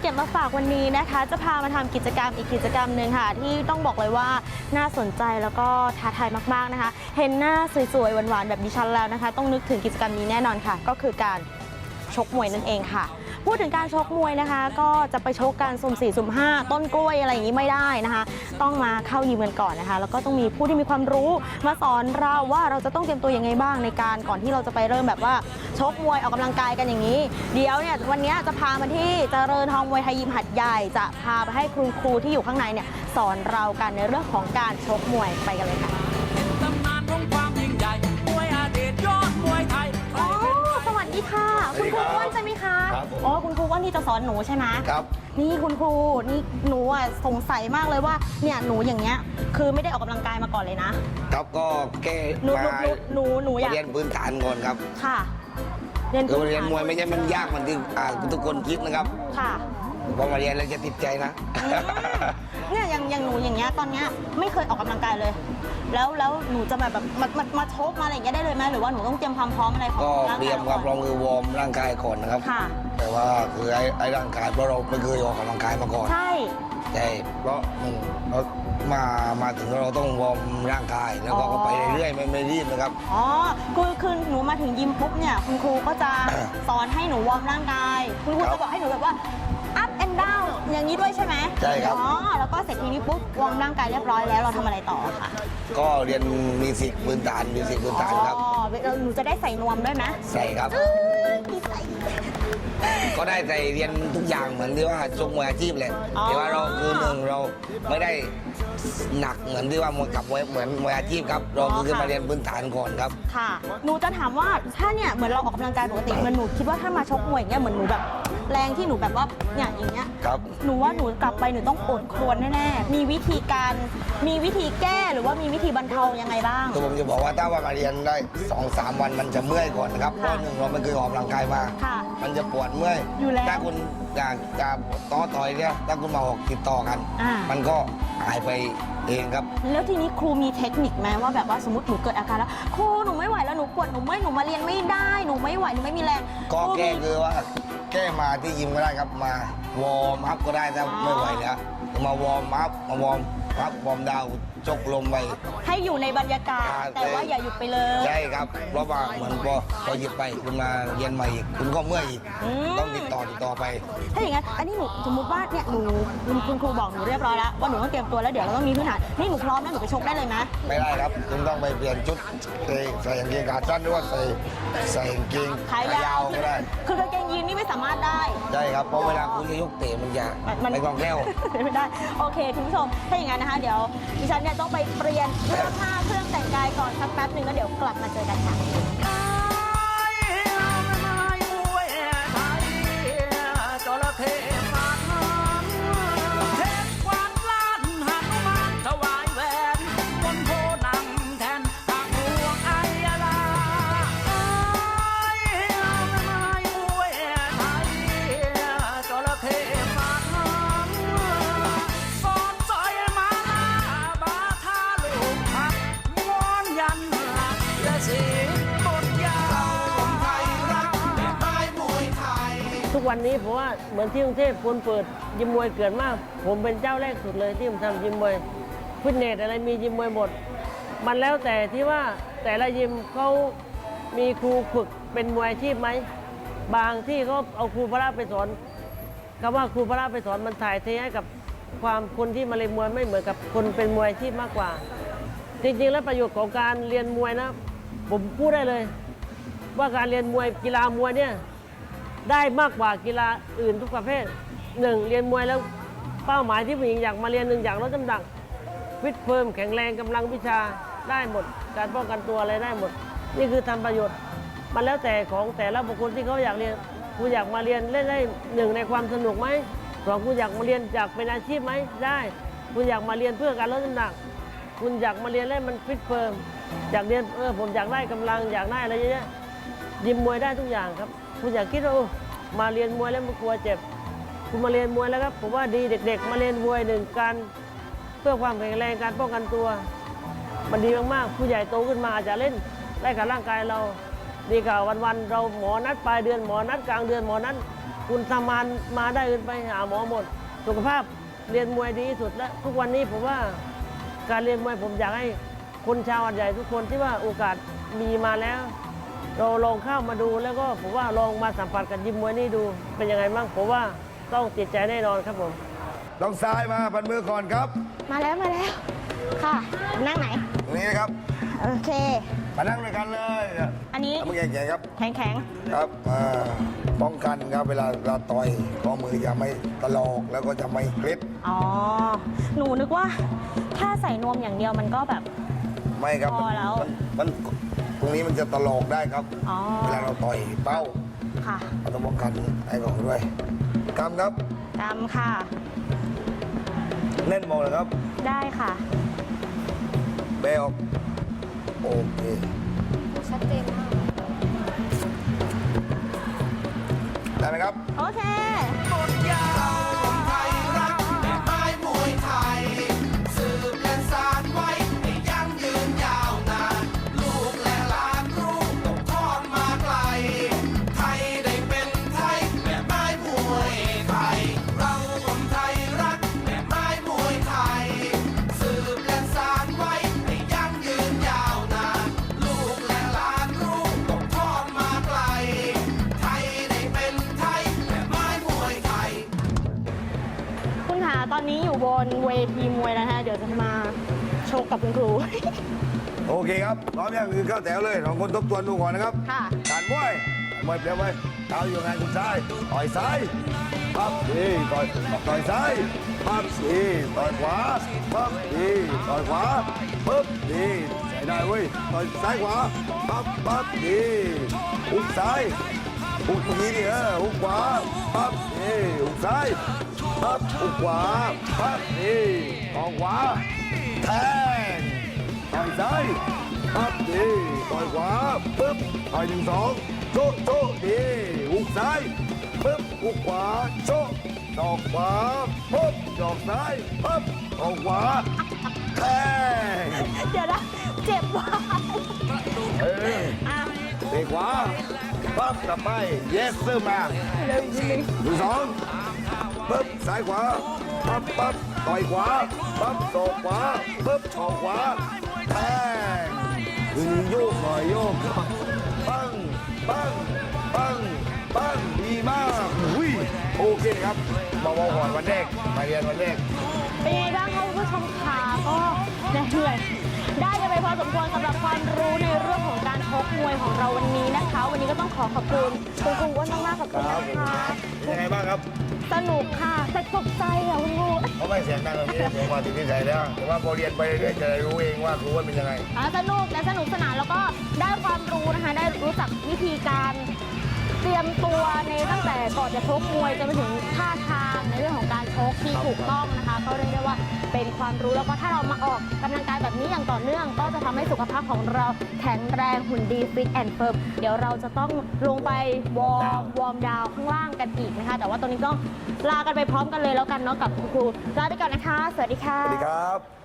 เก็บมาฝากวันนี้นะคะ จะพามาทำกิจกรรมอีกกิจกรรมหนึ่งค่ะ ที่ต้องบอกเลยว่าน่าสนใจแล้วก็ท้าทายมากๆนะคะ เห็นหน้าสวยๆหวานๆแบบดิฉันแล้วนะคะ ต้องนึกถึงกิจกรรมนี้แน่นอนค่ะ ก็คือการ ชกมวยนั่นเองค่ะ พูดถึงการชกมวยนะคะ ก็จะไปชกกันสุ่มสี่สุ่มห้าต้นกล้วยอะไรอย่างนี้ไม่ได้นะคะ ต้องมาเข้ายิมกันก่อนนะคะ แล้วก็ต้องมีผู้ที่มีความรู้มาสอนเราว่าเราจะต้องเตรียมตัวยังไงบ้างในการก่อนที่เราจะไปเริ่มแบบว่าชกมวยออกกำลังกายกันอย่างนี้ เดี๋ยวเนี่ยวันนี้จะพามาที่เจริญทองมวยไทยยิมหัดใหญ่จะพาไปให้ครูครูที่อยู่ข้างในเนี่ยสอนเรากันในเรื่องของการชกมวยไปกันเลยค่ะ สวัสดีค่ะคุณครูอ้วนใช่ไหมคะครับผมอ๋อคุณครูอ้วนที่จะสอนหนูใช่ไหมครับ นี่คุณครูนี่หนูอะสงสัยมากเลยว่าเนี่ยหนูอย่างเงี้ยคือไม่ได้ออกกำลังกายมาก่อนเลยนะครับก็แก้หนูมาหนูหนูหนูอยากเรียนพื้นฐานก่อนครับค่ะเรียนคือพื้นเรียนฐานมวยไม่ใช่มันยากเหมือนที่อ่าทุกคนคิดนะครับค่ะพอมาเรียนแล้วจะติดใจนะ อืมเนี่ยอย่างอย่างหนูอย่างเงี้ยตอนเนี้ยไม่เคยออกกำลังกายเลย แล้วแล้วหนูจะแบบแบบมามามาชกมาอะไรอย่างเงี้ยได้เลยไหมหรือว่าหนูต้องเตรียมความพร้อมอะไรของก็ร่างเตรีกายยมเราความพร้ก่ออนมคือวอร์มร่างกายก่อนนะครับ ค่ะ แต่ว่าคือไอ้ไอ้ร่างกายเพราะเราไม่เคยออกกำลังกายมาก่อน ใช่แต่เพราะหนึ่งเรามามาถึงเราต้องวอร์มร่างกาย แล้วก็อ๋อ ก็ไปเรื่อยๆไม่ไม่รีบนะครับ อ๋อคือคือหนูมาถึงยิมปุ๊บเนี่ยคุณครูก็จะ สอนให้หนูวอร์มร่างกาย คุณครูครับจะบอกให้หนูแบบว่า up and down อย่างนี้ด้วยใช่ไหมใช่ครับ อ๋อแล้วก็เสร็จทีนี้ปุ๊บวอร์มร่างกายเรียบร้อยแล้วเราทำอะไรต่อคะก็เรียนมีสิกพื้นฐานมีสิกพื้นฐานครับ อ๋อเราหนูจะได้ใส่นวมด้วยไหมใส่ครับ เอ้ยดีใจ ก็ได้ใส่เรียนทุกอย่างเหมือนที่ว่าชกมวยอาชีพเลยอ๋อ แต่ว่าเราคือหนึ่งเราไม่ได้หนักเหมือนที่ว่ามวยกับมวยเหมือนมวยอาชีพครับ เราคือมาเรียนพื้นฐานก่อนครับ ค่ะ หนูจะถามว่าถ้าเนี่ยเหมือนเราออกกำลังกายปกติเหมือนหนูคิดว่าถ้ามาชกมวยอย่างเงี้ยเหมือนหนูแบบแรงที่หนูแบบว่าเนี่ยอย่างเงี้ย ครับ หนูว่าหนูกลับไปหนูต้องอดครวญแน่ๆ มีวิธีการ มีวิธีแก้หรือว่ามีวิธีบรรเทายังไงบ้าง คือผมจะบอกว่าถ้าว่ามาเรียนได้สองสามวันมันจะเมื่อยก่อนนะครับเพค่ะ ราะหนึ่งเราไม่เคยออกกำลังกายมา ค่ะ มันจะปวดเมื่อยอยู่แล้วถ้าคุณอยากจะต่อต่อยเนี่ยถ้าคุณมาออกติดต่อกัน อ่ามั มันก็หายไปเองครับ แล้วทีนี้ครูมีเทคนิคไหมว่าแบบว่าสมมติหนูเกิดอาการแล้วครูหนูไม่ไหวแล้วหนูปวดหนูเมื่อยหนูมาเรียนไม่ได้หนูไม่ไหวหนูไม่มีแรงก็ครูแก้มี คือว่าแก้มาที่ยิมก็ได้ครับมาวอร์มอัพก็ได้ถ้าอ๋อไม่ไหวแล้ว มาวอร์มอัพมาวอร์มอัพวอร์มดาวน์จกลมไป ให้อยู่ในบรรยากาศอ่าแต่ว่าอย่าหยุดไปเลยใช่ครับ เพราะว่าเหมือนพอพอหยิบไปคุณมาเรียนใหม่อีกคุณก็เมื่อยอีกอืมต้องติดต่อติดต่อไป ถ้าอย่างนั้นอันนี้หนูสมมติว่าเนี่ยหนูคุณคุณครูบอกหนูเรียบร้อยแล้วว่าหนูต้องเตรียมตัวแล้วเดี๋ยวเราต้องมีพื้นฐานนี่หนูพร้อมแล้วหนูไปชกได้เลยไหมไม่ได้ครับ คุณต้องไปเปลี่ยนชุดใส่ใส่กางเกงขาสั้นหรือว่าใส่ใส่กางเกงขายาวามารถได้ใช่ครับ เพราะเวลาคุณจะยกเตะมันจะมันไม่คล่องแคล่วไม่ได้ โอเค คุณผู้ชม ถ้าอย่างนั้นนะคะ เดี๋ยวดิฉันเนี่ยต้องไปเปลี่ยนเสื้อผ้าเครื่องแต่งกายก่อนสักแป๊บหนึ่งแล้วเดี๋ยวกลับมาเจอกันค่ะ จระเข้ วันนี้ผมว่าเหมือนที่กรุงเทพคนเปิดยิมมวยเกิดมาก ผมเป็นเจ้าแรกสุดเลยที่ผมทำยิมมวยฟิตเนสอะไรมียิมมวยหมด มันแล้วแต่ที่ว่าแต่ละยิมเขามีครูฝึกเป็นมวยอาชีพไหมบางที่เขาเอาครูพระไปสอนคำว่าครูพระไปสอนมันถ่ายเทให้กับความคนที่มาเรียนมวยไม่เหมือนกับคนเป็นมวยอาชีพมากกว่า จริงๆ แล้วประโยชน์ของการเรียนมวยนะ ผมพูดได้เลย ว่าการเรียนมวยกีฬามวยเนี่ย ได้มากกว่ากีฬาอื่นทุกประเภทหนึ่งเรียนมวยแล้วเป้าหมายที่ผู้หญิงอยากมาเรียนหนึ่งอยากลดน้ำหนักฟิตเฟิร์มแข็งแรงกำลังวิชาได้หมด การป้องกันตัวอะไรได้หมด นี่คือทำประโยชน์มันแล้วแต่ของแต่ละบุคคลที่เขาอยากเรียนคุณอยากมาเรียนเล่นได้หนึ่งในความสนุกไหมสองคุณอยากมาเรียนอยากเป็นอาชีพไหมได้คุณอยากมาเรียนเพื่อการลดน้ำหนัก คุณอยากมาเรียนเล่นมันฟิตเฟิร์มอยากเรียนเออผมอยากได้กำลังอยากได้อะไรเยอะๆยิมมวยได้ทุกอย่างครับ คุณอยากคิดว่าโอ้มาเรียนมวยแล้วมันกลัวเจ็บ คุณมาเรียนมวยแล้วครับผมว่าดีเด็ก ๆ มาเรียนมวยหนึ่งการเพื่อความแข็งแรงการป้องกันตัว มันดีมากๆผู้ใหญ่โตขึ้นมาอาจจะเล่นได้กับร่างกายเราดีกว่าวันๆเราหมอนัดปลายเดือนหมอนัดกลางเดือนหมอนัดคุณทำงานมาได้อื่นไปหาหมอหมด สุขภาพเรียนมวยดีที่สุดและทุกวันนี้ผมว่าการเรียนมวยผมอยากให้คนชาวหัดใหญ่ทุกคนที่ว่าโอกาสมีมาแล้ว เราลองเข้ามาดูแล้วก็ผมว่าลองมาสัมผัสกับยิมมวยนี่ดูเป็นยังไงบ้างผมว่าต้องติดใจแน่นอนครับผมลองซ้ายมาพันมือก่อนครับมาแล้วมาแล้ว ค่ะ นั่งไหน ตรงนี้นะครับโอเค มานั่งด้วยกันเลยอันนี้เอามือแข็งๆครับ แข็งแข็งครับอ่าป้องกันครับเวลาเราต่อยข้อมือจะไม่ตลอกแล้วก็จะไม่เคล็ดๆอ๋อ หนูนึกว่า แค่ใส่นวมอย่างเดียวมันก็แบบ ไม่ครับพอแล้ว มันมัน ตรงนี้มันจะตลอกได้ครับ อ๋อ เวลาเราต่อยเป้าค่ะเราต้องป้องกันไอ้ของด้วยกำครับดำค่ะ เล่นมองเลยครับได้ค่ะเบลโอเคชัดเจนมากได้ไหมครับ โอเคคุณ อนนี้อยู่บนเวทีมวยแล้วนะคะเดี๋ยวจะมาโชว์กับคุณครู โอเคครับพร้อมยังคือเข้าแถวเลยสองคนทบทวนดูก่อนนะครับค่ะ การมวยมวยเปลี่ยนไปเท้าอยู่งานคุณซ้ายต่อยซ้ายปั๊บดีต่อยต่อยซ้ายปั๊บดีต่อยขวาปั๊บดีต่อยขวาปึ๊บดีใส่ได้เว้ยต่อยซ้ายขวาปั๊บปั๊บดีหุกซ้ายหุกตรงนี้ดิเออหุกขวาปั๊บดีหุกซ้าย ปั๊บหุกขวาปั๊บดีออกขวาแทงต่อยซ้ายปั๊บดีต่อยขวาปึ๊บต่อยหนึ่งสองโจ๊ะโจ๊ะดีหุกซ้ายปึ๊บหุกขวาโจ๊ะดอกขวาปึ๊บดอกซ้ายปึ๊บออกขวาแทงเดี๋ยวนะเจ็บว่ะเอออะเตะขวาปั๊บกลับไปเยสเซอร์มาเร็วอีกนิดนึงหนึ่งสอง ปึ๊บซ้ายขวาปั๊บปั๊บต่อยขวาปั๊บศอกขวาปึ๊บศอกขวาแทงดึงโยกหน่อยโยกปังปังปังปังดีมากอุ้ยโอเคครับมาว่าก่อนวันแรกมาเรียนวันแรกเป็นไงบ้างคะคุณผู้ชมขาก็เหนื่อย ได้กันไปพอสมควรสำหรับความรู้ในเรื่องของการชกมวยของเราวันนี้นะคะ วันนี้ก็ต้องขอขอบคุณคุณครูอ้วนมากๆขอบคุณนะคะยังไงบ้างครับ สนุกค่ะแต่ตกใจอะคุณครูเพราะไม่เสียงดังแบบนี้เสียงมาถึงที่ใส่แล้วแต่ว่าพอเรียนไปเรื่อยๆจะได้รู้เองว่าครูว่าเป็นยังไงอ่าสนุกและสนุกสนานแล้วก็ได้ความรู้นะคะ ได้รู้จักวิธีการเตรียมตัวในตั้งแต่ก่อนจะชกมวยจนไปถึงท่าทางในเรื่องของการชกที่ถูกต้องนะคะ ก็เรียกได้ว่า เป็นความรู้แล้วก็ถ้าเรามาออกกำลังกายแบบนี้อย่างต่อเนื่อง ก็จะทำให้สุขภาพของเราแข็งแรงหุ่นดีฟิตแอนด์เฟิร์มเดี๋ยวเราจะต้องลงไปวอร์มวอร์มดาวข้างล่างกันอีกนะคะ แต่ว่าตอนนี้ก็ลากันไปพร้อมกันเลยแล้วกันเนาะกับคุณครูลาไปก่อนนะคะ สวัสดีค่ะสวัสดีครับ